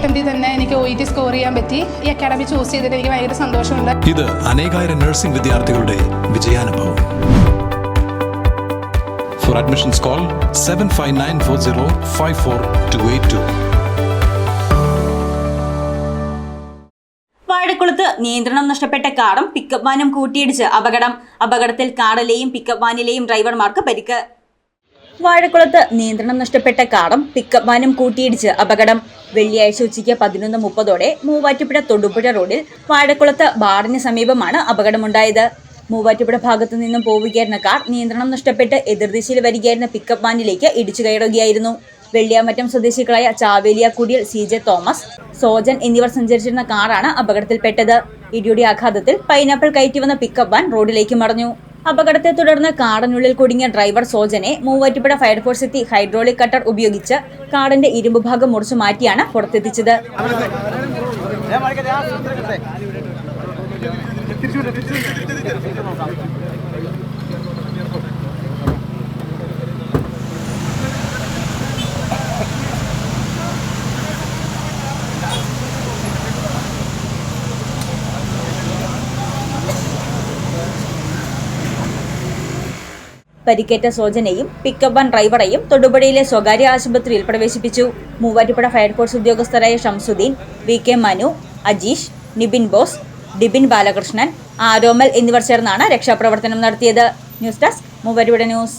അറ്റംപ്റ്റിൽ തന്നെ എനിക്ക് O E T score ചെയ്യാൻ പറ്റി. ഈ അക്കാഡമി ചൂസ് ചെയ്തിട്ട് എനിക്ക് ഭയങ്കര സന്തോഷമുണ്ട്. ഇത് അനേകായിരം നഴ്സിംഗ് വിദ്യാർത്ഥികളുടെ വിജയാനുഭവം. For admissions call seven five nine four zero five four two eight two വാഴക്കുളത്ത് നിയന്ത്രണം നഷ്ടപ്പെട്ട കാറും പിക്കപ്പ് വാനും കൂട്ടിയിടിച്ച് അപകടം. അപകടത്തിൽ കാറിലെയും പിക്കപ്പ് വാനിലെയും ഡ്രൈവർമാർക്ക് പരിക്ക്. വാഴക്കുളത്ത് നിയന്ത്രണം നഷ്ടപ്പെട്ട കാറും പിക്കപ്പ് വാനും കൂട്ടിയിടിച്ച് അപകടം. വെള്ളിയാഴ്ച ഉച്ചയ്ക്ക് പതിനൊന്ന് മുപ്പതോടെ മൂവാറ്റുപുഴ തൊടുപുഴ റോഡിൽ വാഴക്കുളത്ത് ബാറിന് സമീപമാണ് അപകടമുണ്ടായത്. മൂവാറ്റുപുഴ ഭാഗത്തു നിന്നും പോവുകയായിരുന്ന കാർ നിയന്ത്രണം നഷ്ടപ്പെട്ട് എതിർദിശയിൽ വരികയായിരുന്ന പിക്കപ്പ് വാനിലേക്ക് ഇടിച്ചു കയറുകയായിരുന്നു. വെള്ളിയാമറ്റം സ്വദേശികളായ ചാവേലിയ കുടിയൽ സി ജെ തോമസ് സോജൻ എന്നിവർ സഞ്ചരിച്ചിരുന്ന കാറാണ് അപകടത്തിൽപ്പെട്ടത്. ഇടിയുടെ ആഘാതത്തിൽ പൈനാപ്പിൾ കയറ്റി വന്ന പിക്കപ്പ് വാൻ റോഡിലേക്ക് മറഞ്ഞു അപകടത്തെ തുടർന്ന് കാറിനുള്ളിൽ കുടുങ്ങിയ ഡ്രൈവർ സോജനെ മൂവാറ്റുപുഴ ഫയർഫോഴ്സ് എത്തി ഹൈഡ്രോളിക് കട്ടർ ഉപയോഗിച്ച് കാറിന്റെ ഇരുമ്പ് ഭാഗം മുറിച്ചു മാറ്റിയാണ് പുറത്തെത്തിച്ചത് പരിക്കേറ്റ സോജനെയും പിക്കപ്പ് വൺ ഡ്രൈവറെയും തൊടുപുഴയിലെ സ്വകാര്യ ആശുപത്രിയിൽ പ്രവേശിപ്പിച്ചു. മൂവാറ്റുപുഴ ഫയർഫോഴ്സ് ഉദ്യോഗസ്ഥരായ ഷംസുദ്ദീൻ വി കെ മനു അജീഷ് നിബിൻ ബോസ് ഡിബിൻ ബാലകൃഷ്ണൻ ആരോമൽ എന്നിവർ ചേർന്നാണ് രക്ഷാപ്രവർത്തനം നടത്തിയത്. News desk Muvattupuzha news.